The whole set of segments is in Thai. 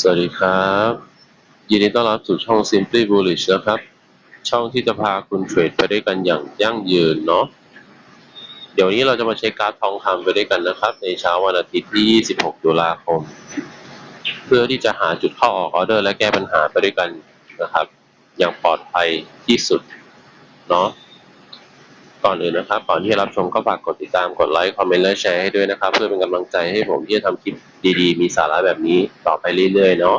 สวัสดีครับ ยินดีต้อนรับสู่ช่อง Simply Bullish นะครับ ช่องที่จะพาคุณเทรดไปด้วยกันอย่างยั่งยืนเนาะเดี๋ยวนี้เราจะมาเช็คกราฟทองคำไปด้วยกันนะครับ ในเช้าวันอาทิตย์ที่ 26 ตุลาคม เพื่อที่จะหาจุดเข้าออกออเดอร์และแก้ปัญหาไปด้วยกันนะครับ อย่างปลอดภัยที่สุดเนาะ ก่อนอื่นนะครับก่อนที่จะรับชมก็ฝากกดติดตามกดไลค์คอมเมนต์และแชร์ให้ด้วยนะครับ เพื่อเป็นกำลังใจให้ผมที่จะทำคลิปดีๆ มีสาระแบบนี้ต่อไปเรื่อยๆเนาะ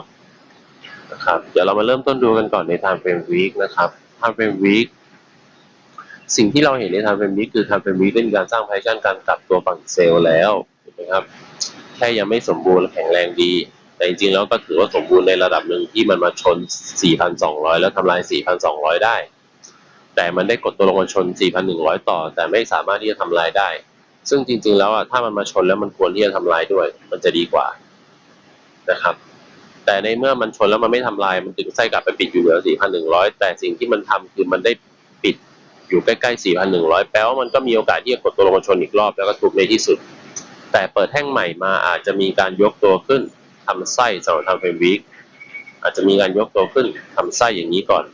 นะครับเดี๋ยวเรามาเริ่มต้นดูกันก่อนใน time frame week นะครับ time frame week สิ่งที่เราเห็นใน time frame week คือ time frame week ได้มีการสร้าง pattern การกลับตัวฝั่งเซลล์แล้วถูกไหมครับแค่ยังไม่สมบูรณ์และแข็งแรงดี แต่จริงๆแล้วก็ถือว่าสมบูรณ์ในระดับหนึ่งที่มันมาชน 4,200 แล้วทำลาย 4,200 ได้ แต่มันได้กดตัวลงมาชน 4,100 ต่อ แต่ไม่สามารถที่จะทำลายได้ ซึ่งจริง ๆ แล้วอะถ้ามันมาชนแล้วมันควรที่จะทำลายด้วย มันจะดีกว่านะครับ แต่ในเมื่อมันชนแล้วมันไม่ทำลายมันถึงไส้กลับไปปิดอยู่เหนือ 4,100 แต่สิ่งที่มันทำคือมันได้ปิดอยู่ใกล้ๆ 4,100 แปลว่ามันก็มีโอกาสที่จะกดตัวลงมาชนอีกรอบแล้วก็ทุบในที่สุด แต่เปิดแท่งใหม่มาอาจจะมีการยกตัวขึ้นทำไส้สำหรับทำเฟรมวีคอาจจะมีการยกตัวขึ้นทำไส้อย่างนี้ก่อน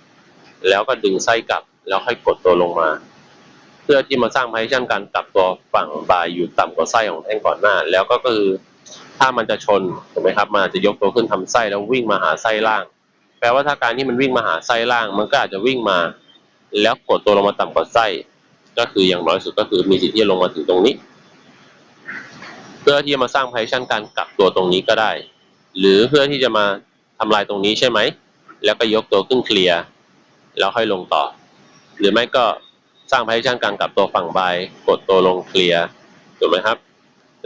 แล้วก็ดึงไส้กลับ แล้วค่อยกดตัวลงมา เพื่อที่มาสร้างพาร์ชั่นการกลับตัวฝั่งบายอยู่ต่ำกว่าไส้ของแท่งก่อนหน้า แล้วก็คือถ้ามันจะชนถูกไหมครับมันอาจจะยกตัวขึ้นทำไส้แล้ววิ่งมาหาไส้ล่าง แปลว่าถ้าการที่มันวิ่งมาหาไส้ล่าง มันก็อาจจะวิ่งมา แล้วกดตัวลงมาต่ำกว่าไส้ ก็คืออย่างน้อยสุดก็คือมีสิทธิ์ที่จะลงมาถึงตรงนี้ เพื่อที่จะมาสร้างพาร์ชั่นการกลับตัวตรงนี้ก็ได้ หรือเพื่อที่จะมาทำลายตรงนี้ใช่ไหมแล้วก็ยกตัวขึ้นเคลียร์แล้วค่อยลงต่อ หรือไม่ก็สร้างพาร์ชั่นกลารกลับตัวฝั่งบายกดตัวลงเคลียร์ถูกไหมครับ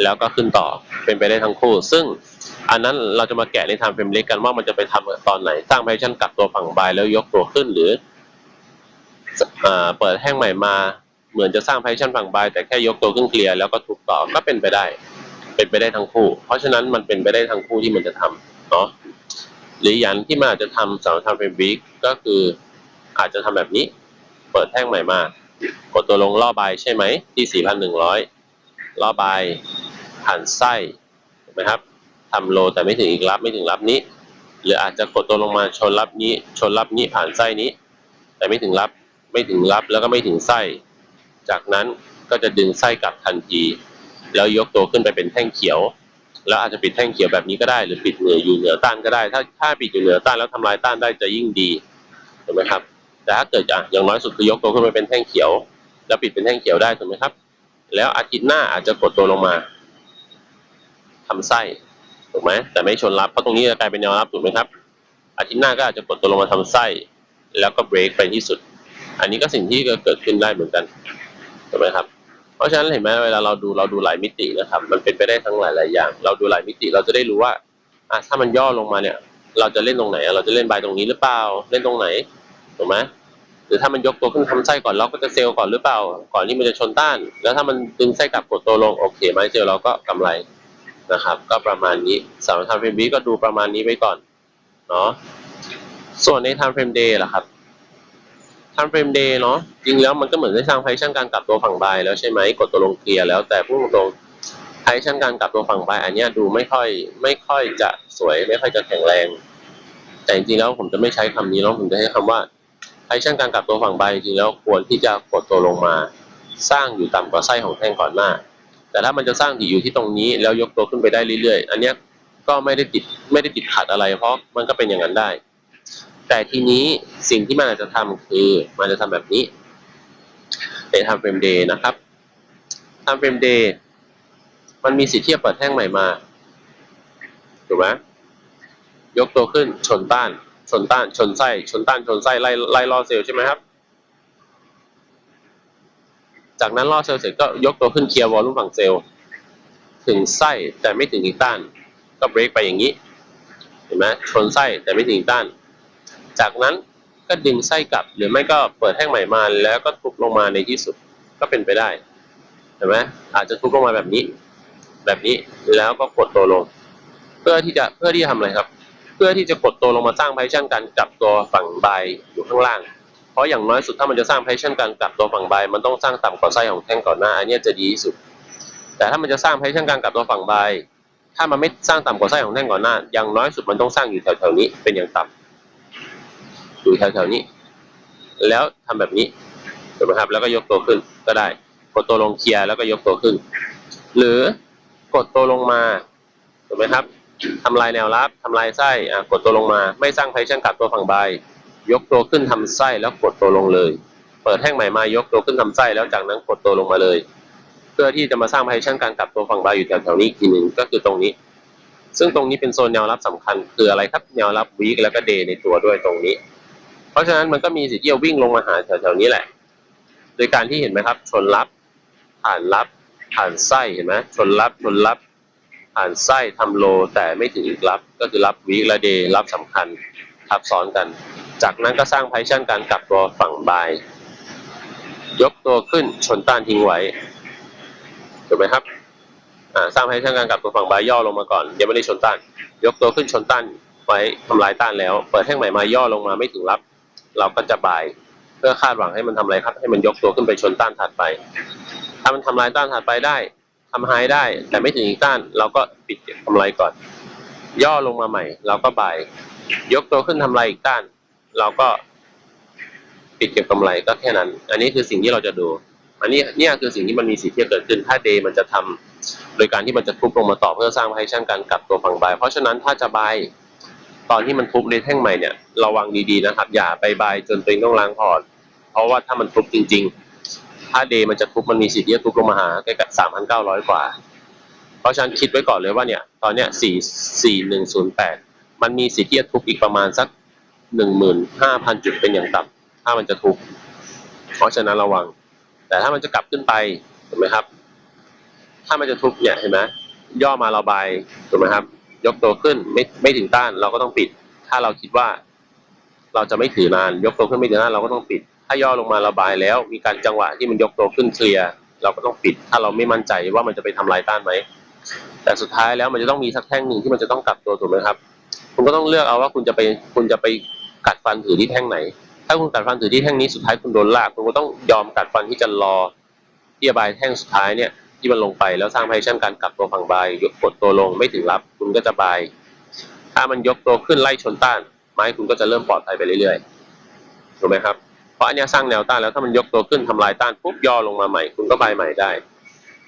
แล้วก็ขึ้นต่อเป็นไปได้ทั้งคู่ ซึ่งอันนั้นเราจะมาแกะในทม์เฟรมเล็กกันว่ามันจะไปทำตอนไหน สร้างพาร์ชั่นกลับตัวฝั่งบายแล้วยกตัวขึ้นหรืออเปิดแห้งใหม่มาเหมือนจะสร้างพาร์ชั่นฝั่งบายแต่แค่ยกตัวขึ้นเคลียร์แล้วก็ทุบต่อก็เป็นไปได้ เป็นไปได้ทั้งคู่ เพราะฉะนั้นมันเป็นไปได้ทั้งคู่ที่มันจะทำเนาะหรืออย่างที่มันอาจจะทำสำหรับทำเป็นวิกก็คืออาจจะทำแบบนี้ เปิดแท่งใหม่มา กดตัวลงล่อบายใช่ไหม ที่ 4,100 ล่อบายผ่านไส้ถูกไหมครับทำโลแต่ไม่ถึงอีกรับไม่ถึงรับนี้ หรืออาจจะกดตัวลงมาชนรับนี้ ชนรับนี้ผ่านไส้นี้ แต่ไม่ถึงรับไม่ถึงรับแล้วก็ไม่ถึงไส้ จากนั้นก็จะดึงไส้กลับทันที แล้วยกตัวขึ้นไปเป็นแท่งเขียว แล้วอาจจะปิดแท่งเขียวแบบนี้ก็ได้ หรือปิดเหนืออยู่เหนือต้านก็ได้ ถ้าถ้าปิดอยู่เหนือต้านแล้วทำลายต้านได้จะยิ่งดีถูกไหมครับ แต่ถ้าเกิดอะอย่างน้อยสุดคือยกตัวขึ้นไปเป็นแท่งเขียว แล้วปิดเป็นแท่งเขียวได้ถูกไหมครับ แล้วอาทิตย์หน้าอาจจะกดตัวลงมาทำไส้ถูกไหมแต่ไม่ชนรับเพราะตรงนี้จะกลายเป็นแนวรับถูกไหมครับ อาทิตย์หน้าก็อาจจะกดตัวลงมาทำไส้ แล้วก็เบรกไปที่สุด อันนี้ก็สิ่งที่เกิดขึ้นได้เหมือนกันถูกไหมครับเพราะฉะนั้นเห็นไหมเวลาเราดูเราดูหลายมิตินะครับ มันเป็นไปได้ทั้งหลายหลายอย่าง เราดูหลายมิติเราจะได้รู้ว่าอะถ้ามันย่อลงมาเนี่ย เราจะเล่นตรงไหน เราจะเล่นใบตรงนี้หรือเปล่า เล่นตรงไหน ถูกไหมหรือถ้ามันยกตัวขึ้นทำไส้ก่อนเราก็จะเซลล์ก่อนหรือเปล่า ก่อนที่มันจะชนต้าน แล้วถ้ามันดึงไส้กลับกดตัวลงโอเคไหมเซลล์เราก็กำไรนะครับ ก็ประมาณนี้สำหรับทำเฟรมวีก็ดูประมาณนี้ไว้ก่อนเนาะส่วนใน time frame day ล่ะครับ time frame day เนาะจริงแล้วมันก็เหมือนได้สร้างไพชั่นการกลับตัวฝั่งบายแล้วใช่ไหมกดตัวลงเคลียร์แล้วแต่พูดตรงไพชั่นการกลับตัวฝั่งบายอันนี้ดูไม่ค่อยไม่ค่อยจะสวยไม่ค่อยจะแข็งแรง แต่จริงแล้วผมจะไม่ใช้คำนี้เนาะผมจะใช้คำว่า ไพชั่นการกลับตัวฝั่งใบจริงๆแล้วควรที่จะกดตัวลงมา สร้างอยู่ต่ำกว่าไส้ของแท่งก่อนหน้า แต่ถ้ามันจะสร้างที่อยู่ที่ตรงนี้แล้วยกตัวขึ้นไปได้เรื่อยๆ อันนี้ก็ไม่ได้ติดไม่ได้ติดขัดอะไร เพราะมันก็เป็นอย่างนั้นได้ แต่ทีนี้สิ่งที่มันอาจจะทำคือมันจะทำแบบนี้ในทำเฟรมเดย์นะครับทำเฟรมเดย์มันมีสิทธิ์ที่จะเปิดแท่งใหม่มาถูกไหมยกตัวขึ้นชนต้าน ชนต้านชนไส้ชนต้านชนไส้ไล่ไล่ล่อเซลล์ใช่ไหมครับ จากนั้นล่อเซลล์เสร็จก็ยกตัวขึ้นเคลียร์วอลลุ่มฝั่งเซลล์ถึงไส้แต่ไม่ถึงอีกต้าน ก็เบรกไปอย่างนี้เห็นไหมชนไส้แต่ไม่ถึงอีกต้าน จากนั้นก็ดึงไส้กลับหรือไม่ก็เปิดแท่งใหม่มาแล้วก็ทุบลงมาในที่สุดก็เป็นไปได้เห็นไหมอาจจะทุบลงมาแบบนี้ แบบนี้แล้วก็กดตัวลง เพื่อที่จะเพื่อที่จะทำอะไรครับ พื่อที่จะกดตัวลงมาสร้างไพชั่นการกลับตัวฝั่งบายอยู่ข้างล่าง เพราะอย่างน้อยสุดถ้ามันจะสร้างไพชั่นการกลับตัวฝั่งบายมันต้องสร้างต่ำกว่าไส้ของแท่งก่อนหน้าอันนี้จะดีที่สุด แต่ถ้ามันจะสร้างไพชั่นการกลับตัวฝั่งบายถ้ามันไม่สร้างต่ำกว่าไส้ของแท่งก่อนหน้า อย่างน้อยสุดมันต้องสร้างอยู่แถวๆนี้เป็นอย่างต่ำอยู่แถวๆนี้ แล้วทำแบบนี้ถูกไหมครับแล้วก็ยกตัวขึ้นก็ได้ กดตัวลงเคลียร์แล้วก็ยกตัวขึ้น หรือกดตัวลงมาถูกไหมครับ ทำลายแนวรับทำลายไส้กดตัวลงมา ไม่สร้างไพชั่นกลับตัวฝั่งใบยกตัวขึ้นทำไส้แล้วกดตัวลงเลย เปิดแท่งใหม่มายกตัวขึ้นทำไส้แล้วจากนั้นกดตัวลงมาเลย เพื่อที่จะมาสร้างไพชั่นการกลับตัวฝั่งใบอยู่แถวๆนี้อีกทีหนึ่งก็คือตรงนี้ ซึ่งตรงนี้เป็นโซนแนวรับสำคัญ คืออะไรครับแนวรับวีคแล้วก็เดย์ในตัวด้วยตรงนี้ เพราะฉะนั้นมันก็มีสิทธิ์ที่จะวิ่งลงมาหาแถวๆนี้แหละ โดยการที่เห็นไหมครับชนรับผ่านรับผ่านไส้เห็นไหมชนรับชนรับ ผ่านไส้ทำโลแต่ไม่ถึงรับ ก็คือรับวีและเดย์รับสำคัญทับซ้อนกัน จากนั้นก็สร้างไพชั่นการกลับตัวฝั่งบาย ยกตัวขึ้นชนต้านทิ้งไว้ถูกไหมครับสร้างไพชั่นการกลับตัวฝั่งบายย่อลงมาก่อนยังไม่ได้ชนต้าน ยกตัวขึ้นชนต้านไว้ทำลายต้านแล้ว เปิดแท่งใหม่มาย่อลงมาไม่ถึงรับ เราก็จะบาย เพื่อคาดหวังให้มันทำอะไรครับ ให้มันยกตัวขึ้นไปชนต้านถัดไป ถ้ามันทำลายต้านถัดไปได้ ทำไฮได้ แต่ไม่ถึงอีกต้าน เราก็ปิดเก็บกำไรก่อน ย่อลงมาใหม่ เราก็บาย ยกตัวขึ้นทำลายอีกต้าน เราก็ปิดเก็บกำไรก็แค่นั้น อันนี้คือสิ่งที่เราจะดู อันนี้เนี่ยคือสิ่งที่มันมีสิทธิ์ที่จะเกิดขึ้น ถ้าเดย์มันจะทำโดยการที่มันจะทุบลงมาต่อเพื่อสร้างไพชั่นการกลับตัวฝั่งบาย เพราะฉะนั้นถ้าจะบายตอนที่มันทุบในแท่งใหม่เนี่ยระวังดีๆนะครับ อย่าไปบายจนตัวเองต้องล้างพอร์ตเพราะว่าถ้ามันทุบจริง ๆ ถ้าเดย์มันจะทุบมันมีสิทธิ์ที่จะทุบลงมาหาใกล้กับสามพันเก้าร้อยกว่า เพราะฉะนั้นคิดไว้ก่อนเลยว่าเนี่ย ตอนเนี้ยสี่สี่หนึ่งศูนย์แปดมันมีสิทธิ์ที่จะทุบอีกประมาณสักหนึ่งหมื่นห้าพันจุดเป็นอย่างต่ำถ้ามันจะทุบเพราะฉะนั้นระวัง แต่ถ้ามันจะกลับขึ้นไปถูกไหมครับ ถ้ามันจะทุบเนี่ยเห็นไหมย่อมาเราบายถูกไหมครับ ยกตัวขึ้นไม่ไม่ถึงต้านเราก็ต้องปิด ถ้าเราคิดว่า เราจะไม่ถือนาน ยกตัวขึ้นไม่ถึงต้านเราก็ต้องปิด ถ้าย่อลงมาระบายแล้ว มีการจังหวะที่มันยกตัวขึ้นเคลียร์เราก็ต้องปิด ถ้าเราไม่มั่นใจว่ามันจะไปทำลายต้านไหมแต่สุดท้ายแล้วมันจะต้องมีสักแท่งหนึ่งที่มันจะต้องกลับตัวถูกไหมครับ คุณก็ต้องเลือกเอาว่าคุณจะไปคุณจะไปกัดฟันถือที่แท่งไหน ถ้าคุณกัดฟันถือที่แท่งนี้สุดท้ายคุณโดนลากคุณก็ต้องยอมกัดฟันที่จะรอที่จะบายแท่งสุดท้ายเนี่ยที่มันลงไปแล้วสร้างไพชั่นการกลับตัวฝั่งบายยกกดตัวลงไม่ถึงรับ คุณก็จะบาย ถ้ามันยกตัวขึ้นไล่ชนต้าน ไม้คุณก็จะเริ่มปลอดภัยไปเรื่อยๆถูกไหมครับ เพราะอันนี้สร้างแนวต้านแล้วถ้ามันยกตัวขึ้นทำลายต้านปุ๊บย่อลงมาใหม่ คุณก็บายใหม่ได้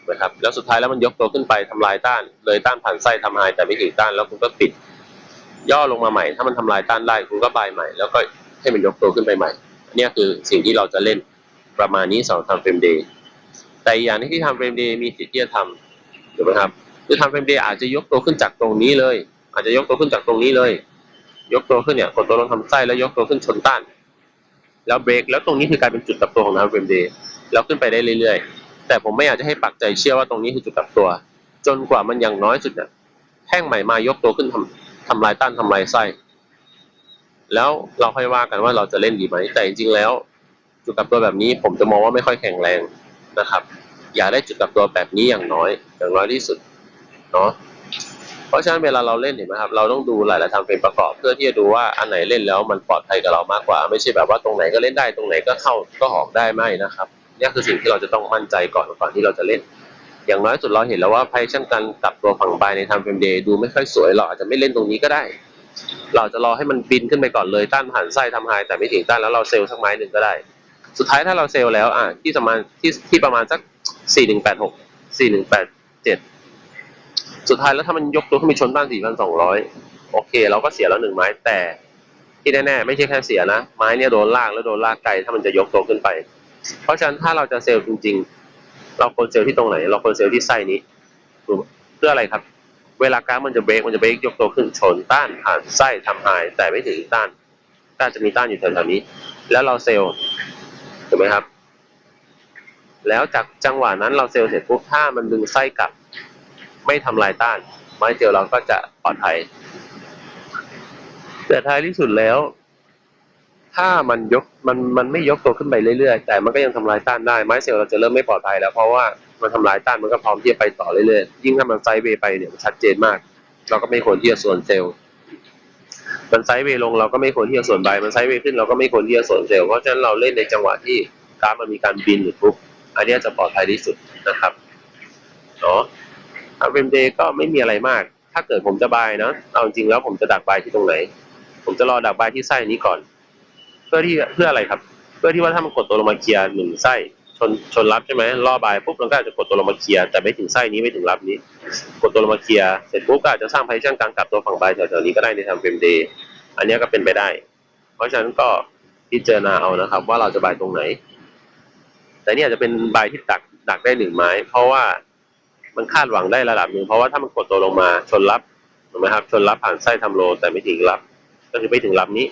นะครับแล้วสุดท้ายแล้วมันยกตัวขึ้นไปทำลายต้าน เลยต้านผ่านไส้ทำไฮแต่ไม่ถึงต้านแล้วคุณก็ปิด ย่อลงมาใหม่ ถ้ามันทำลายต้านได้คุณก็บายใหม่ แล้วก็ให้มันยกตัวขึ้นไปใหม่อันเนี้ยคือสิ่งที่เราจะเล่นประมาณนี้สำหรับทำเฟรมเดย์แต่อย่างหนึงที่ทำเฟรมเดย์มีสิทธิ์ที่จะทำถูกไหมครับคือทำเฟรมเดย์อาจจะยกตัวขึ้นจากตรงนี้เลย อาจจะยกตัวขึ้นจากตรงนี้เลย ยกตัวขึ้นเนี่ยกดตัวลงทำไส้แล้วยกตัวขึ้นชนต้าน แล้วเบรกแล้วตรงนี้คือกลายเป็นจุดกลับตัวของน้ำเฟรมเดย์แล้วขึ้นไปได้เรื่อยๆ แต่ผมไม่อยากจะให้ปักใจเชื่อว่าตรงนี้คือจุดกลับตัว จนกว่ามันอย่างน้อยสุดเนี่ยแท่งใหม่มายกตัวขึ้นทำทำลายต้านทำลายไส้ แล้วเราค่อยว่ากันว่าเราจะเล่นดีไหมแต่จริงๆแล้ว จุดกลับตัวแบบนี้ผมจะมองว่าไม่ค่อยแข็งแรงนะครับ อย่าได้จุดกลับตัวแบบนี้อย่างน้อย อย่างน้อยที่สุดเนาะ ราะฉะนั้นเวลาเราเล่นเห็นไหมครับเราต้องดูหลายๆทางเป็นประกอบ เพื่อที่จะดูว่าอันไหนเล่นแล้วมันปลอดภัยกับเรามากกว่า ไม่ใช่แบบว่าตรงไหนก็เล่นได้ตรงไหนก็เข้าก็ออกได้ไม่นะครับนี่คือสิ่งที่เราจะต้องมั่นใจก่อนก่อนที่เราจะเล่น อย่างน้อยสุดเราเห็นแล้วว่าไพ่ช่นกันกลับตัวฝั่งบายในทำเฟรมเดย์ดูไม่ค่อยสวยเราอาจจะไม่เล่นตรงนี้ก็ได้ เราจะรอให้มันบินขึ้นไปก่อนเลยต้านผ่านไส้ทำไฮแต่ไม่ถึงต้านแล้วเราเซลล์สักไม้หนึ่งก็ได้ สุดท้ายถ้าเราเซลล์แล้วอะที่ประมาณที่ที่ประมาณสักสี่หนึ่งแปดหก สุดท้ายแล้วถ้ามันยกตัวขึ้นไปชนต้านสี่พันสองร้อยโอเค เราก็เสียแล้วหนึ่งไม้แต่ที่แน่ๆไม่ใช่แค่เสียนะ ไม้เนี่ยโดนลากแล้วโดนลากไกลถ้ามันจะยกตัวขึ้นไป เพราะฉะนั้นถ้าเราจะเซลล์จริง ๆ เราควรเซลล์ที่ตรงไหน เราควรเซลล์ที่ไส้นี้เพื่ออะไรครับ เวลากราฟมันจะเบรกมันจะเบรกยกตัวขึ้นชนต้านผ่านไส้ทำไฮแต่ไม่ถึงต้านต้านจะมีต้านอยู่แถวๆนี้ แล้วเราเซลล์ถูกไหมครับ แล้วจากจังหวะนั้นเราเซลล์เสร็จปุ๊บถ้ามันดึงไส้กลับ ไม่ทำลายต้าน ไม้เจลเราก็จะปลอดภัย แต่ท้ายที่สุดแล้ว ถ้ามันยกมันมันไม่ยกตัวขึ้นไปเรื่อยๆ แต่มันก็ยังทำลายต้านได้ไม้เซลล์เราจะเริ่มไม่ปลอดภัยแล้วเพราะว่ามันทำลายต้านมันก็พร้อมที่จะไปต่อเรื่อยๆยิ่งถ้ามันไซด์เวย์ไปเนี่ยมันชัดเจนมาก เราก็ไม่ควรที่จะส่วนเซลล์มันไซด์เวย์ลงเราก็ไม่ควรที่จะส่วนใบมันไซด์เวย์ขึ้นเราก็ไม่ควรที่จะส่วนเซลล์เพราะฉะนั้นเราเล่นในจังหวะที่กราฟมันมีการบินหรือทุบอันนี้จะปลอดภัยที่สุดนะครับ เฟรมเดย์ก็ไม่มีอะไรมาก ถ้าเกิดผมจะบายนะเอาจริงแล้วผมจะดักบายที่ตรงไหน ผมจะรอดักบายที่ไส้นี้ก่อน เพื่อที่เพื่ออะไรครับ เพื่อที่ว่าถ้ามันกดตัวลงมาเคลียร์หนึ่งไส้ชนชนรับใช่ไหมล่อบายปุ๊บมันก็อาจจะกดตัวลงมาเคลียร์แต่ไม่ถึงไส้นี้ไม่ถึงรับนี้ กดตัวลงมาเคลียร์เสร็จปุ๊บก็อาจจะสร้างไพชั่นกลางกลับตัวฝั่งบายแถวๆนี้ก็ได้ในทางเฟรมเดย์อันนี้ก็เป็นไปได้ เพราะฉะนั้นก็พิจารณาเอานะครับ ว่าเราจะบายตรงไหน แต่เนี่ยจะเป็นบายที่ดักดักได้หนึ่งไม้ เพราะว่า มันคาดหวังได้ระดับหนึ่งเพราะว่าถ้ามันกดตัวลงมาชนรับถูกไหมครับชนรับผ่านไส้ทำโล แต่ไม่ถึงรับ ก็คือไม่ถึงรับนี้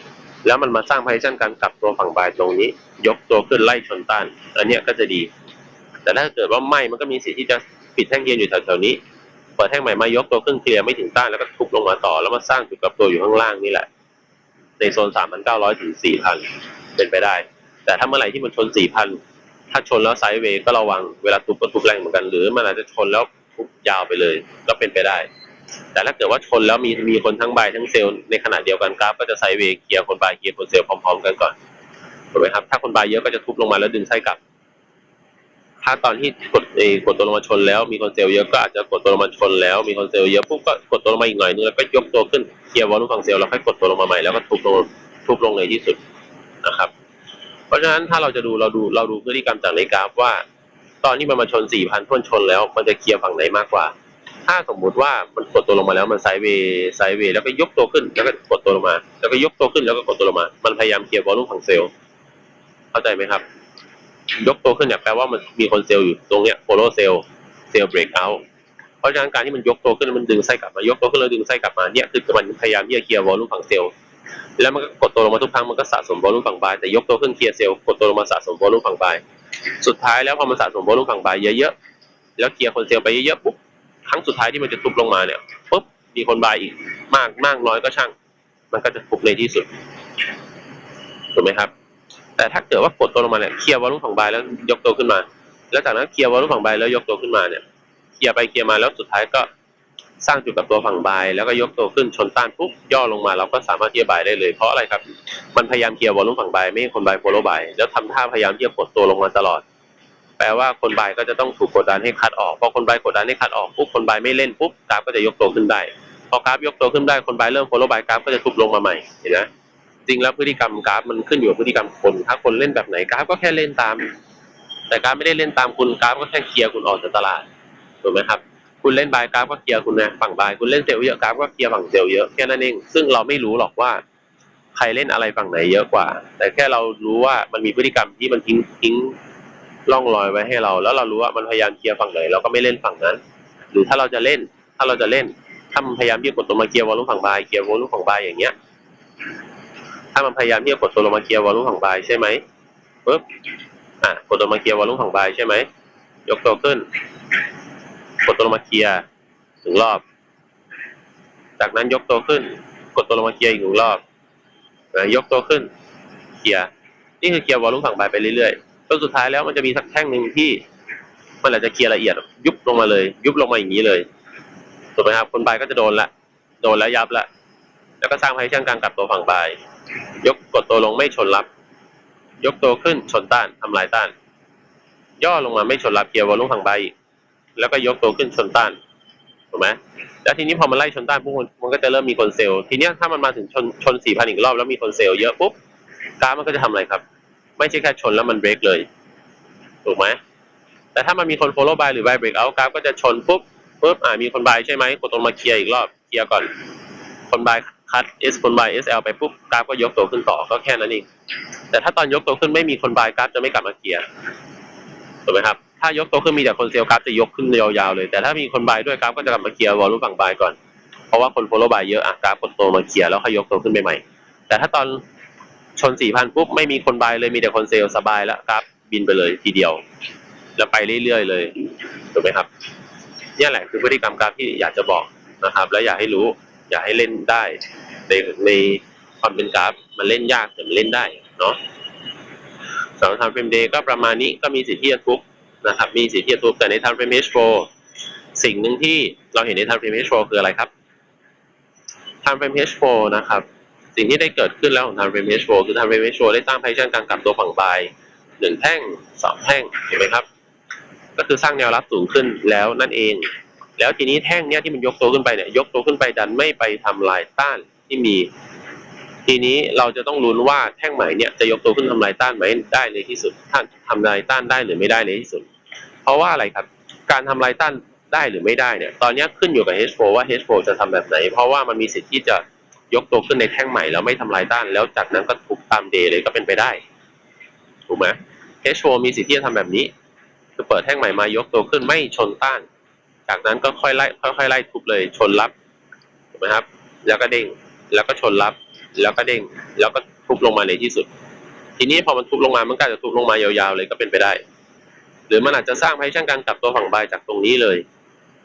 แล้วมันมาสร้างไพชั่นการกลับตัวฝั่งบายตรงนี้ ยกตัวขึ้นไล่ชนต้าน อันเนี้ยก็จะดี แต่ถ้าเกิดว่าไม่มันก็มีสิทธิ์ที่จะปิดแท่งเย็นอยู่แถวๆนี้เปิดแท่งใหม่มายกตัวขึ้นเคลียร์ไม่ถึงต้านแล้วก็ทุบลงมาต่อ แล้วมาสร้างจุดกลับตัวอยู่ข้างล่างนี่แหละ ในโซน 3,900 ถึง 4,000 เป็นไปได้ แต่ถ้าเมื่อไหร่ที่มันชน 4,000 ถ้าชนแล้วไซด์เวย์ก็ระวังเวลาทุบก็ทุบแรงเหมือนกัน หรือมันอาจจะชนแล้วทุบยาวไปเลย ก็เป็นไปได้ แต่ถ้าเกิดว่าชนแล้วมีมีคนทั้งใบทั้งเซลล์ในขณะเดียวกันกราฟก็จะไซด์เวย์เคลียร์คนบายเคลียร์คนเซลล์พร้อม ๆ กันก่อนถูกไหมครับถ้าคนบายเยอะก็จะทุบลงมาแล้วดึงไส้กลับ ถ้าตอนที่กดเอกดตัวลงมาชนแล้วมีคนเซลล์เยอะก็อาจจะกดตัวลงมาชนแล้วมีคนเซลล์เยอะปุ๊บก็กดตัวลงมาอีกหน่อยนึงแล้วก็ยกตัวขึ้นเคลียร์วอลลุ่มฝั่งเซลล์แล้วค่อยกดตัวลงมาใหม่แล้วก็ทุบลงทุบลงในที่สุดนะครับ ราะฉะนั้นถ้าเราจะดูเราดูเราดูพฤติกรรมจากในกราฟว่า ตอนนี้มันมาชน4,000พ่นชนแล้ว มันจะเคลียร์ฝั่งไหนมากกว่า ถ้าสมมุติว่ามันกดตัวลงมาแล้วมันไซด์เวย์ไซด์เวย์แล้วก็ยกตัวขึ้นแล้วก็กดตัวลงมา แล้วก็ยกตัวขึ้นแล้วก็กดตัวลงมา มันพยายามเคลียร์วอลลุ่มฝั่งเซลล์เข้าใจไหมครับ ยกตัวขึ้นเนี่ยแปลว่ามันมีคนเซลล์อยู่ตรงเนี้ยโฟลโลเซลล์เซลล์เบรกเอาเพราะฉะนั้นการที่มันยกตัวขึ้นมันดึงไส้กลับมายกตัวขึ้นแล้วดึงไส้กลับมาเนี่ยคือมันพยายามที่จะเคลียร์วอลลุ่มฝั่งเซลล์ แล้วมันก็กดตัวลงมาทุกครั้งมันก็สะสมวอลลุ่มฝั่งบายแต่ยกตัวขึ้นเคลียร์เซลล์กดตัวลงมาสะสมวอลลุ่มฝั่งบายสุดท้ายแล้วพอมันสะสมวอลลุ่มฝั่งบายเยอะๆแล้วเคลียร์คนเซลล์ไปเยอะๆปุ๊บครั้งสุดท้ายที่มันจะทุบลงมาเนี่ยปุ๊บมีคนบายอีกมากมากน้อยก็ช่าง มันก็จะทุบในที่สุดถูกไหมครับ แต่ถ้าเกิดว่ากดตัวลงมาเนี่ยเคลียร์วอลลุ่มฝั่งบายแล้วยกตัวขึ้นมา แล้วจากนั้นเคลียร์วอลลุ่มฝั่งบายแล้วยกตัวขึ้นมาเนี่ยเคลียร์ไปเคลียร์มาแล้วสุดท้ายก็ สร้างจุดกับตัวฝั่งบาย แล้วก็ยกตัวขึ้นชนต้านปุ๊บย่อลงมาเราก็สามารถที่จะบายได้เลยเพราะอะไรครับ มันพยายามเคลียร์วอลลุ่มฝั่งบายไม่ให้คนบายโฟลบายแล้วทำท่าพยายามที่จะกดตัวลงมาตลอด แปลว่าคนบายก็จะต้องถูกกดดันให้คัดออกพอคนบายกดดันให้คัดออกปุ๊บคนบายไม่เล่นปุ๊บกราฟก็จะยกตัวขึ้นได้พอกราฟยกตัวขึ้นได้คนบายเริ่มโฟลบายกราฟก็จะทุบลงมาใหม่เห็นไหมจริงแล้วพฤติกรรมกราฟมันขึ้นอยู่กับพฤติกรรมคน ถ้าคนเล่นแบบไหนกราฟก็แค่เล่นตาม แต่กราฟไม่ได้เล่นตามคุณกราฟก็แค่เคลียร์คุณออกจากตลาดถูกไหมครับ คุณเล่นบายกราฟก็เคลียร์คุณนะฝั่งบายคุณเล่นเซลล์เยอะกราฟก็เคลียร์ฝั่งเซลล์เยอะแค่นั้นเองซึ่งเราไม่รู้หรอกว่าใครเล่นอะไรฝั่งไหนเยอะกว่า แต่แค่เรารู้ว่ามันมีพฤติกรรมที่มันทิ้งทิ้งร่องรอยไว้ให้เรา แล้วเรารู้ว่ามันพยายามเคลียร์ฝั่งไหนเราก็ไม่เล่นฝั่งนั้น หรือถ้าเราจะเล่น ถ้าเราจะเล่นถ้ามันพยายามที่จะกดตัวมาเคลียร์วอลลุ่มฝั่งบายเคลียร์วอลลุ่มฝั่งบายอย่างเงี้ย ถ้ามันพยายามที่จะกดตัวลงมาเคลียร์วอลลุ่มฝั่งบายใช่ไหมปุ๊บอะกดตัวมาเคลียร์วอลลุ่มฝั่งบายใช่ไหมยกตัวขึ้น กดตัวลงมาเคลียร์ถึงรอบ จากนั้นยกตัวขึ้น กดตัวลงมาเคลียร์อีกหนึ่งรอบนะยกตัวขึ้นเคลียร์นี่คือเคลียร์วอลลุ่มฝั่งบายไปเรื่อยๆจนสุดท้ายแล้วมันจะมีสักแท่งหนึ่งที่มันอาจจะเคลียร์ละเอียด ยุบลงมาเลย ยุบลงมาอย่างนี้เลยถูกไหมครับคนบายก็จะโดนละโดนแล้วยับละแล้วก็สร้างไพชั่นกลางกลับตัวฝั่งบาย ยกกดตัวลงไม่ชนรับ ยกตัวขึ้นชนต้านทำลายต้าน ย่อลงมาไม่ชนรับเกียร์วอลลุ่มฝั่งใบอีก แล้วก็ยกตัวขึ้นชนต้านถูกไหมแล้วทีนี้พอมันไล่ชนต้านปุ๊บมันมันก็จะเริ่มมีคนเซลล์ทีนี้ถ้ามันมาถึงชนชนสี่พันอีกรอบแล้วมีคนเซลล์เยอะปุ๊บกราฟมันก็จะทำอะไรครับ ไม่ใช่แค่ชนแล้วมันเบรกเลยถูกไหมแต่ถ้ามันมีคน follow by หรือ buy break out กราฟก็จะชนปุ๊บปุ๊บอ่ามีคน buy ใช่ไหมกดตรงมาเคลียร์อีกรอบเคลียร์ก่อน คนบายคัด S คนบาย SL ไปปุ๊บกราฟก็ยกตัวขึ้นต่อก็แค่นั้นเองแต่ถ้าตอนยกตัวขึ้นไม่มีคนบายกราฟจะไม่กลับมาเคลียร์ถูกไหมครับ ถ้ายกตัวขึ้นมีแต่คนเซลล์กราฟจะยกขึ้นยาวๆเลย แต่ถ้ามีคนบายด้วยกราฟก็จะกลับมาเคลียร์วอลลุ่มฝั่งบายก่อน เพราะว่าคนโฟล o w บายเยอะอะกราฟกดตัวมาเคลียร์แล้วค่อยยกตัวขึ้นไปใหม่ แต่ถ้าตอนชนสี่พันปุ๊บไม่มีคนบายเลยมีแต่คนเซลล์สบายแล้วกราฟบินไปเลยทีเดียว แล้วไปเรื่อยๆเลยถูกไหมครับนี่แหละคือพฤติกรรมกราฟที่อยากจะบอกนะครับ และอยากให้รู้อยากให้เล่นได้ในในความเป็นกราฟมันเล่นยากแต่มันเล่นได้เนาะสำหรับทำเฟรมเดย์ก็ประมาณนี้ก็มีสิทธิ์ที่จะทุบ นะครับ มีสิทธิ์ที่จะทุบแต่ในทำเฟรมเฮชโฟสิ่งหนึ่งที่เราเห็นในทำเฟรมเฮชโฟคืออะไรครับทำเฟรมเฮชโฟนะครับ สิ่งที่ได้เกิดขึ้นแล้วของทำเฟรมเฮชโฟคือทำเฟรมเฮชโฟได้สร้างไพชั่นการกลับตัวฝั่งบายหนึ่งแท่งสองแท่งเห็นไหมครับ ก็คือสร้างแนวรับสูงขึ้นแล้วนั่นเอง แล้วทีนี้แท่งเนี้ยที่มันยกตัวขึ้นไปเนี่ยยกตัวขึ้นไปดันไม่ไปทำลายต้านที่มี ทีนี้เราจะต้องลุ้นว่าแท่งใหม่เนี่ยจะยกตัวขึ้นทำลายต้านไหมได้ในที่สุดถ้าทำลายต้านได้หรือไม่ได้ในที่สุด เพราะว่าอะไรครับ การทำลายต้านได้หรือไม่ได้เนี่ย ตอนนี้ขึ้นอยู่กับ H4 ว่า H4 จะทำแบบไหน เพราะว่ามันมีสิทธิ์ที่จะยกตัวขึ้นในแท่งใหม่แล้วไม่ทำลายต้าน แล้วจากนั้นก็ทุบตามเดย์เลยก็เป็นไปได้ ถูกไหม H4 มีสิทธิ์ที่จะทำแบบนี้ คือเปิดแท่งใหม่มายกตัวขึ้นไม่ชนต้าน จากนั้นก็ค่อยไล่ค่อยๆไล่ทุบเลยชนรับถูกไหมครับ แล้วก็เด้งแล้วก็ชนรับ แล้วก็เด้งแล้วก็ทุบลงมาในที่สุด ทีนี้พอมันทุบลงมามันก็จะทุบลงมายาวๆเลยก็เป็นไปได้ หรือมันอาจจะสร้างไพชั่นการกลับตัวฝั่งบายจากตรงนี้เลย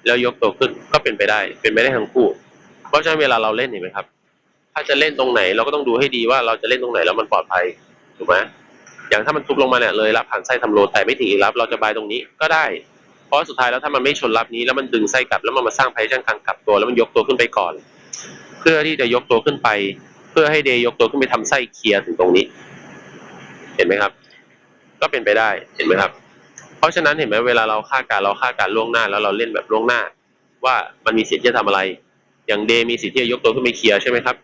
แล้วยกตัวขึ้นก็เป็นไปได้ เป็นไปได้ทั้งคู่ เพราะฉะนั้นเวลาเราเล่นเห็นไหมครับ ถ้าจะเล่นตรงไหนเราก็ต้องดูให้ดีว่าเราจะเล่นตรงไหนแล้วมันปลอดภัยถูกไหมอย่างถ้ามันทุบลงมาเนี่ยเลยรับผ่านไส้ทำโลแต่ไม่ถึงอีกรับ เราจะบายตรงนี้ก็ได้ เพราะสุดท้ายแล้วถ้ามันไม่ชนรับนี้แล้วมันดึงไส้กลับแล้วมันมาสร้างไพชั่นการกลับตัวแล้วมันยกตัวขึ้นไปก่อน เพื่อที่จะยกตัวขึ้นไป เพื่อให้เดยยกตัวขึ้นไปทำไส้เคลียร์ถึงตรงนี้ เห็นไหมครับ ก็เป็นไปได้เห็นไหมครับ เพราะฉะนั้นเห็นไหมเวลาเราคาดการเราคาดการล่วงหน้า แล้วเราเล่นแบบล่วงหน้า ว่ามันมีสิทธิ์ที่จะทำอะไร อย่างเดมีสิทธิ์ที่จะยกตัวขึ้นไปเคลียร์ใช่ไหมครับ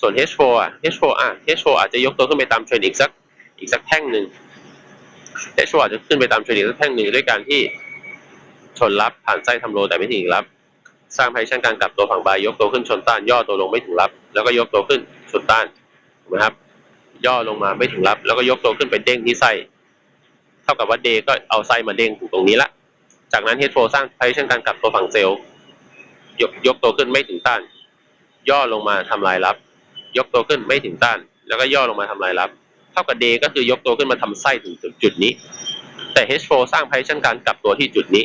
ส่วน H4 อะ H4 อะ H4 อาจจะยกตัวขึ้นไปตามเทรนอีกสักอีกสักแท่งหนึ่ง H4 อาจจะขึ้นไปตามเทรนอีกสักแท่งหนึ่งด้วยการที่ชนรับผ่านไส้ทำโลแต่ไม่ถึงรับ สร้างไพชั่นการกลับตัวฝั่งบายยกตัวขึ้นชนต้าน ย่อตัวลงไม่ถึงรับ แล้วก็ยกตัวขึ้นชนต้านถูกไหมครับ ย่อลงมาไม่ถึงรับ แล้วก็ยกตัวขึ้นไปเด้งที่ไส้ ท่ากับว่าเดก็เอาไส้มาเด้งถึงตรงนี้ละ จากนั้นเฮดโฟสร้างไพชั่นการกลับตัวฝั่งเซลล์ยกยกตัวขึ้นไม่ถึงต้าน ย่อลงมาทำลายรับ ยกตัวขึ้นไม่ถึงต้าน แล้วก็ย่อลงมาทำลายรับ เท่ากับเดก็คือยกตัวขึ้นมาทำไส้ถึงจุดนี้ แต่ H4 สร้างไพชั่นการกลับตัวที่จุดนี้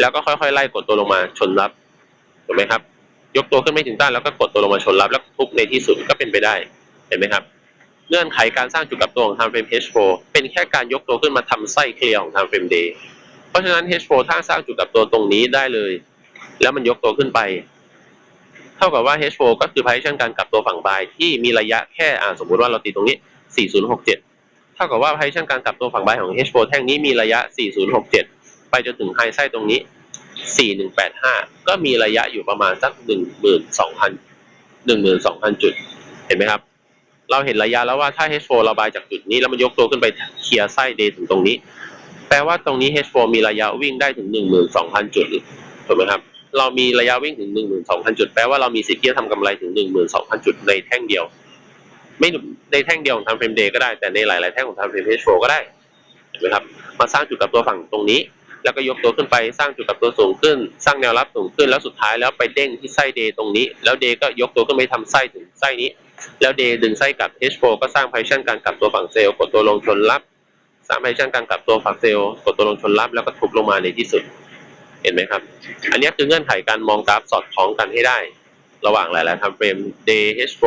แล้วก็ค่อยๆไล่กดตัวลงมาชนรับถูกไหมครับ ยกตัวขึ้นไม่ถึงต้านแล้วก็กดตัวลงมาชนรับแล้วทุบในที่สุดก็เป็นไปได้เห็นไหมครับ เงื่อนไขการสร้างจุดกลับตัวของ time frame H4 เป็นแค่การยกตัวขึ้นมาทำไส้เคลียร์ของ time frame day เพราะฉะนั้น H4 ถ้าสร้างจุดกลับตัวตรงนี้ได้เลย แล้วมันยกตัวขึ้นไป เท่ากับว่า H4 ก็คือ position การกลับตัวฝั่งบายที่มีระยะแค่สมมุติว่าเราตีตรงนี้ 4067 เท่ากับว่า position การกลับตัวฝั่งบายของ H4 แท่งนี้มีระยะ 4067 ไปจนถึงไฮไส้ตรงนี้ 4185 ก็มีระยะอยู่ประมาณสัก 12,000 12,000 จุด เห็นไหมครับ เราเห็นระยะแล้วว่าถ้า H4 ราบายจากจุดนี้แล้วมันยกตัวขึ้นไปเคลียร์ไส้เดถึงตรงนี้ แปลว่าตรงนี้ H4 มีระยะวิ่งได้ถึง 12,000 จุดถูกไหมครับ เรามีระยะวิ่งถึง 12,000 จุด แปลว่าเรามีสิทธิ์ที่จะทำกำไรถึง 12,000 จุดในแท่งเดียว ไม่ในแท่งเดียวของ time frame day ก็ได้แต่ในหลาย ๆ แท่งของ time frame H4 ก็ได้เห็นไหมครับมาสร้างจุดกับตัวฝั่งตรงนี้ แล้วก็ยกตัวขึ้นไปสร้างจุดกับตัวสูงขึ้น สร้างแนวรับสูงขึ้นแล้วสุดท้ายแล้วไปเด้งที่ไส้เดตรงนี้ แล้วเดก็ยกตัวขึ้นไปทำไส้ถึงไส้นี้ แล้วเดดึงไส้กลับ H4 ก็สร้างไพชั่นการกลับตัวฝั่งเซลล์กดตัวลงชนรับสร้างไพชั่นการกลับตัวฝั่งเซลล์กดตัวลงชนรับแล้วก็ทุบลงมาในที่สุด เห็นไหมครับ อันนี้คือเงื่อนไขการมองกราฟสอดคล้องกันให้ได้ ระหว่างหลายๆ time frame day H4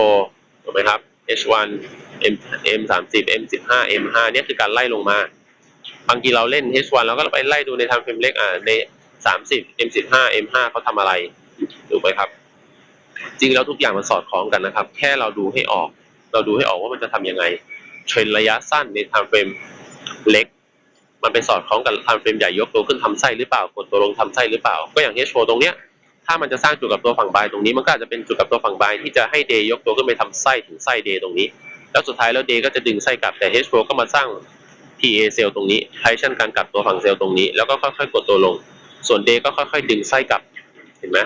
ถูกไหมครับ H1 M M30 M15 M5 เนี่ยคือการไล่ลงมาบางทีเราเล่น H1 แล้วก็ไปไล่ดูใน time frame เล็กอ่าใน 30 M15 M5 เขาทำอะไรถูกไหมครับ จริงแล้วทุกอย่างมันสอดคล้องกันนะครับ แค่เราดูให้ออก เราดูให้ออกว่ามันจะทำยังไงเทรนระยะสั้นใน time frame เล็ก มันไปสอดคล้องกับ time frame ใหญ่ยกตัวขึ้นทำไส้หรือเปล่ากดตัวลงทำไส้หรือเปล่า ก็อย่าง H4 ตรงเนี้ยถ้ามันจะสร้างจุดกับตัวฝั่งบายตรงนี้มันก็อาจจะเป็นจุดกับตัวฝั่งบายที่จะให้เดย์ยกตัวขึ้นไปทำไส้ถึงไส้เดย์ตรงนี้ แล้วสุดท้ายแล้วเดย์ก็จะดึงไส้กลับแต่ H4 ก็มาสร้าง PA เซลล์ตรงนี้ไพชั่นการกลับตัวฝั่งเซลล์ตรงนี้แล้วก็ค่อยๆกดตัวลง ส่วนเดย์ก็ค่อยๆ ดึงไส้กลับเห็นไหม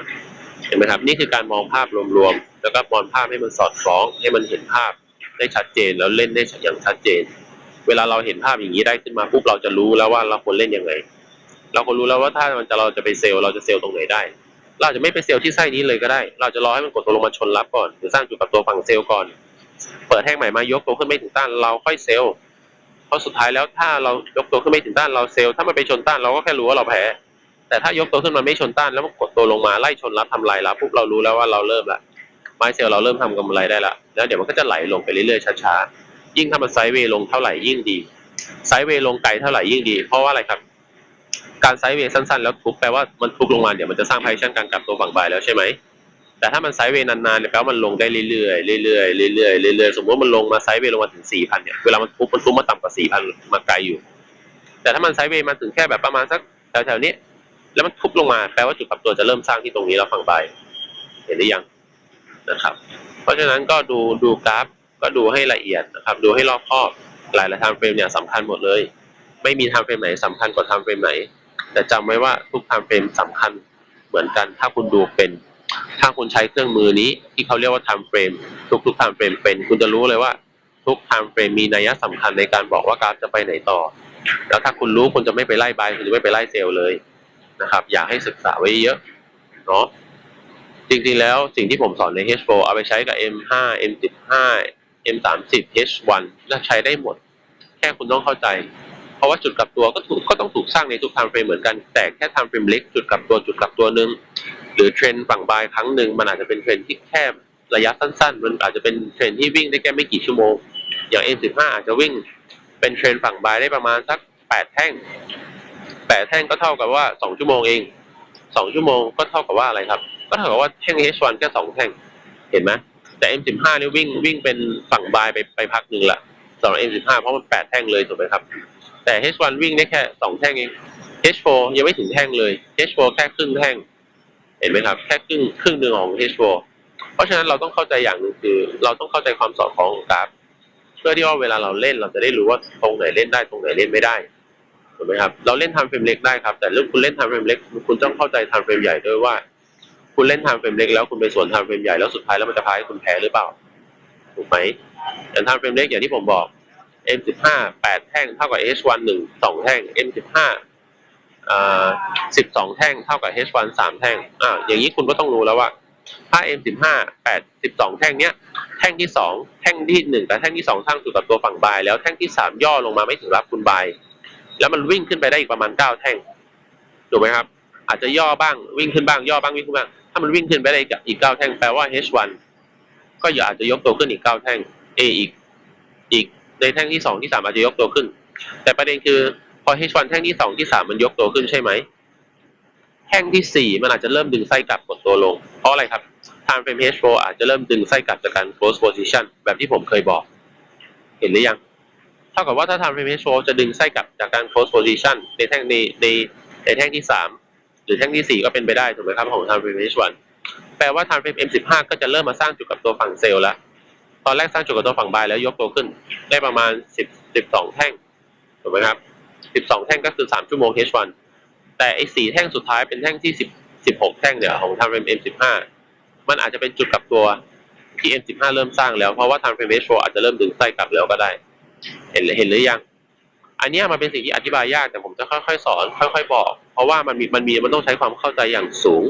เห็นไหมครับนี่คือการมองภาพรวมๆแล้วก็มองภาพให้มันสอดคล้องให้มันเห็นภาพได้ชัดเจนแล้วเล่นได้อย่างชัดเจน เวลาเราเห็นภาพอย่างนี้ได้ขึ้นมาปุ๊บเราจะรู้แล้วว่าเราควรเล่นยังไง เราควรรู้แล้วว่าถ้ามันจะเราจะไปเซลล์เราจะเซลล์ตรงไหนได้ เราจจะไม่ไปเซลล์ที่ไส้นี้เลยก็ได้ เราจะรอให้มันกดตัวลงมาชนรับก่อนหรือสร้างจุดกับตัวฝั่งเซลล์ก่อน เปิดแท่งใหม่มายกตัวขึ้นไม่ถึงต้านเราค่อยเซลล์เพราะสุดท้ายแล้วถ้าเรายกตัวขึ้นไม่ถึงต้านเราเซลล์ถ้ามันไปชนต้านเราก็แค่รู้ว่าเราแพ้ แต่ถ้ายกตัวขึ้นมาไม่ชนต้านแล้วมันกดตัวลงมาไล่ชนรับทำลายรับปุ๊บเรารู้แล้วว่าเราเริ่มละไม้เซลล์เราเริ่มทำกำไรได้ละแล้วเดี๋ยวมันก็จะไหลลงไปเรื่อยๆช้าๆยิ่งถ้ามันไซด์เวย์ลงเท่าไหร่ยิ่งดีไซด์เวย์ลงไกลเท่าไหร่ยิ่งดี เพราะว่าอะไรครับการไซด์เวย์สั้นๆ แล้วทุบแปลว่ามันทุบลงมาเดี๋ยวมันจะสร้างไพชั่นการกลับตัวฝั่งบายแล้วใช่ไหมแต่ถ้ามันไซด์เวย์นานๆเนี่ยแปลว่ามันลงได้เรื่อยๆเรื่อยๆเรื่อยๆเรื่อยๆสมมติว่ามันลงมาไซด์เวย์ลงมาถึงสี่พันเนี่ยเวลามันทุบมันทุบมาต่ำกว่าสี่พันมาไกลอยู่ แต่ถ้ามันไซด์เวย์มาถึงแค่แบบประมาณสักแถวๆนี้ แล้วมันทุบลงมาแปลว่าจุดกลับตัวจะเริ่มสร้างที่ตรงนี้แล้วฝั่งใบเห็นหรือยังนะครับ เพราะฉะนั้นก็ดูดูกราฟก็ดูให้ละเอียดนะครับ ดูให้รอบคอบหลายหลายทม์เฟรมเนี่ยสำคัญหมดเลย ไม่มีทม์เฟรมไหนสำคัญกว่าทม์เฟรมไหน แต่จำไว้ว่าทุกทม์เฟรมสำคัญเหมือนกัน ถ้าคุณดูเป็น ถ้าคุณใช้เครื่องมือนี้ที่เขาเรียกว่าทม์เฟรมทุกทุกทม์เฟรมเป็น คุณจะรู้เลยว่าทุกทม์เฟรมมีนัยสำคัญในการบอกว่ากราฟจะไปไหนต่อ แล้วถ้าคุณรู้คุณจะไม่ไปไล่บายคุณจะไม่ไปไล่เซลล์เลย นะครับ อยากให้ศึกษาไว้เยอะเนาะจริงๆแล้วสิ่งที่ผมสอนใน H4 เอาไปใช้กับ M5 M15 M30 H1 และใช้ได้หมด แค่คุณต้องเข้าใจ เพราะว่าจุดกลับตัวก็ถูกก็ต้องถูกสร้างในทุกไทม์เฟรมเหมือนกัน แต่แค่ไทม์เฟรมเล็กจุดกลับตัวจุดกลับตัวหนึ่งหรือเทรนฝั่งบายครั้งหนึ่งมันอาจจะเป็นเทรนที่แค่ระยะสั้นๆ มันอาจจะเป็นเทรนที่วิ่งได้แค่ไม่กี่ชั่วโมง อย่าง M15 อาจจะวิ่งเป็นเทรนฝั่งบายได้ประมาณสักแปดแท่ง แปดแท่งก็เท่ากับว่าสองชั่วโมงเองสองชั่วโมงก็เท่ากับว่าอะไรครับ ก็เท่ากับว่าแท่ง H1 แค่สองแท่ง เห็นไหมแต่ M15 นี่วิ่งวิ่งเป็นฝั่งบายไปไปพักหนึ่งละสำหรับ M15 เพราะมันแปดแท่งเลยถูกไหมครับ แต่ H1 วิ่งได้แค่สองแท่งเอง H4 ยังไม่ถึงแท่งเลย H4 แค่ครึ่งแท่ง เห็นไหมครับ แค่ครึ่งครึ่งหนึ่งของ H4 เพราะฉะนั้นเราต้องเข้าใจอย่างหนึ่งคือ เราต้องเข้าใจความสอดคล้องของกราฟเพื่อที่ว่าเวลาเราเล่นเราจะได้รู้ว่าตรงไหนเล่นได้ตรงไหนเล่นไม่ได้ ถูกไหมครับ เราเล่นทม์เฟรมเล็กได้ครับ แต่เรื่องคุณเล่นทม์เฟรมเล็ก คุณต้องเข้าใจทม์เฟรมใหญ่ด้วยว่า คุณเล่นทม์เฟรมเล็กแล้วคุณไปสวนทม์เฟรมใหญ่แล้วสุดท้ายแล้วมันจะพาให้คุณแพ้หรือเปล่า ถูกไหมแต่ทม์เฟรมเล็กอย่างที่ผมบอก M15 8 แท่งเท่ากับ H1 1 2 แท่ง M15 อ่า12แท่งเท่ากับ H1 3แท่ง อ่า อย่างนี้คุณก็ต้องรู้แล้วว่า ถ้า M15 8 12 แท่งเนี้ย แท่งที่2แท่งที่1กับแท่งที่2สร้างจุดกับตัวฝั่งบาย แล้วแท่งที่3ย่อลงมาไม่ถึงรับคุณบาย แล้วมันวิ่งขึ้นไปได้อีกประมาณ9แท่งถูกไหมครับ อาจจะย่อบ้างวิ่งขึ้นบ้างย่อบ้างวิ่งขึ้นบ้าง ถ้ามันวิ่งขึ้นไปได้อีก9แท่งแปลว่า H1 ก็อย่าอาจจะยกตัวขึ้นอีก9แท่ง A อีกอีกในแท่งที่2ที่3อาจจะยกตัวขึ้น แต่ประเด็นคือพอ H1 แท่งที่2ที่3มันยกตัวขึ้นใช่ไหมแท่งที่4มันอาจจะเริ่มดึงไส้กลับกดตัวลง เพราะอะไรครับ time frame H4 อาจจะเริ่มดึงไส้กลับจากการ close position แบบที่ผมเคยบอก เห็นหรือยัง ท่ากับว่าถ้า time frame H4 จะดึงไส้กลับจากการ close position ในแท่งในในในแท่งที่ 3 หรือแท่งที่ 4 ก็เป็นไปได้ถูกไหมครับของ time frame H1 แปลว่า time frame M15 ก็จะเริ่มมาสร้างจุดกับตัวฝั่งเซลล์แล้ว ตอนแรกสร้างจุดกับตัวฝั่งบายแล้วยกตัวขึ้น ได้ประมาณ 10 12 แท่งถูกไหมครับ 12 แท่งก็คือ 3 ชั่วโมง H1 แต่ไอ้4แท่งสุดท้ายเป็นแท่งที่ 10 16 แท่งเนี่ยของ time frame M15 มันอาจจะเป็นจุดกับตัวที่ M15 เริ่มสร้างแล้วเพราะว่า time frame H4 อาจจะเริ่มดึงไส้กลับแล้วก็ได้ เห็นเห็นหรือยัง อันเนี้ยมันเป็นสิ่งที่อธิบายยากแต่ผมจะค่อยๆสอนค่อยๆบอก เพราะว่ามันมีมันมีมันต้องใช้ความเข้าใจอย่างสูง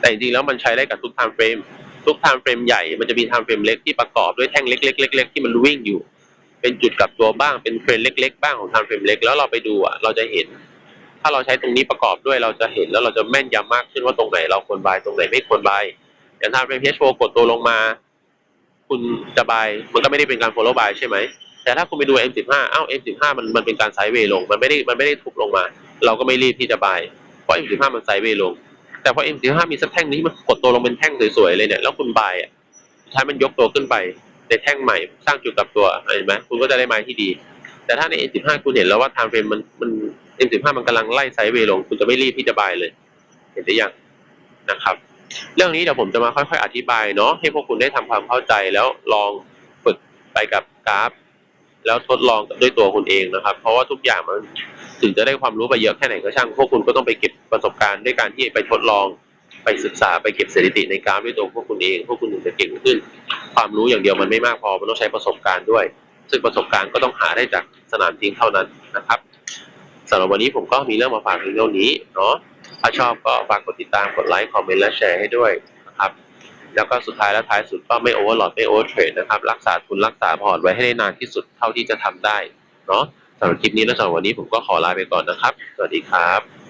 แต่จริงๆแล้วมันใช้ได้กับทุก time frame ทุก time frame ใหญ่มันจะมี time frame เล็กที่ประกอบด้วยแท่งเล็กๆๆที่มันวิ่งอยู่ เป็นจุดกลับตัวบ้างเป็นเทรนเล็ก ๆ บ้างของ time frame เล็กแล้วเราไปดูอะเราจะเห็น ถ้าเราใช้ตรงนี้ประกอบด้วยเราจะเห็นแล้วเราจะแม่นยำมากขึ้นว่าตรงไหนเราควรบายตรงไหนไม่ควรบายอย่าง time frame H4 กดตัวลงมา คุณจะบายมันก็ไม่ได้เป็นการ follow buy ใช่ไหม แต่ถ้าคุณไปดู M15 อ้าว M15 มันมันเป็นการไซด์เวย์ลง มันไม่ได้มันไม่ได้ทุบลงมา เราก็ไม่รีบที่จะบายเพราะ M15 มันไซด์เวย์ลง แต่พอ M15 มีสักแท่งนี้มันกดตัวลงเป็นแท่งสวยๆเลยเนี่ย แล้วคุณบายอะสุดท้ายมันยกตัวขึ้นไปในแท่งใหม่สร้างจุดกลับตัวเห็นไหมคุณก็จะได้ไม้ที่ดี แต่ถ้าใน M15 คุณเห็นแล้วว่า time frame มันมัน M15 มันกำลังไล่ไซด์เวย์ลง คุณจะไม่รีบที่จะบายเลย เห็นหรือยังนะครับ เรื่องนี้เดี๋ยวผมจะมาค่อย ๆ อธิบายเนาะให้พวกคุณได้ทำความเข้าใจแล้วลองฝึกไปกับกราฟ แล้วทดลองด้วยตัวคุณเองนะครับ เพราะว่าทุกอย่างมันถึงจะได้ความรู้ไปเยอะแค่ไหนก็ช่าง พวกคุณก็ต้องไปเก็บประสบการณ์ด้วยการที่ไปทดลองไปศึกษาไปเก็บสถิติในกราฟด้วยตัวพวกคุณเอง พวกคุณถึงจะเก่งขึ้น ความรู้อย่างเดียวมันไม่มากพอมันต้องใช้ประสบการณ์ด้วย ซึ่งประสบการณ์ก็ต้องหาได้จากสนามจริงเท่านั้นนะครับสำหรับวันนี้ผมก็มีเรื่องมาฝากเพียงเท่านี้เนาะ ถ้าชอบก็ฝากกดติดตามกดไลค์คอมเมนต์และแชร์ให้ด้วยนะครับแล้วก็สุดท้ายและท้ายสุดก็ไม่โอเวอร์หลอดไม่โอเวอร์เทรดนะครับ รักษาทุนรักษาพอร์ตไว้ให้ได้นานที่สุดเท่าที่จะทำได้เนาะสำหรับคลิปนี้และสำหรับวันนี้ผมก็ขอลาไปก่อนนะครับ สวัสดีครับ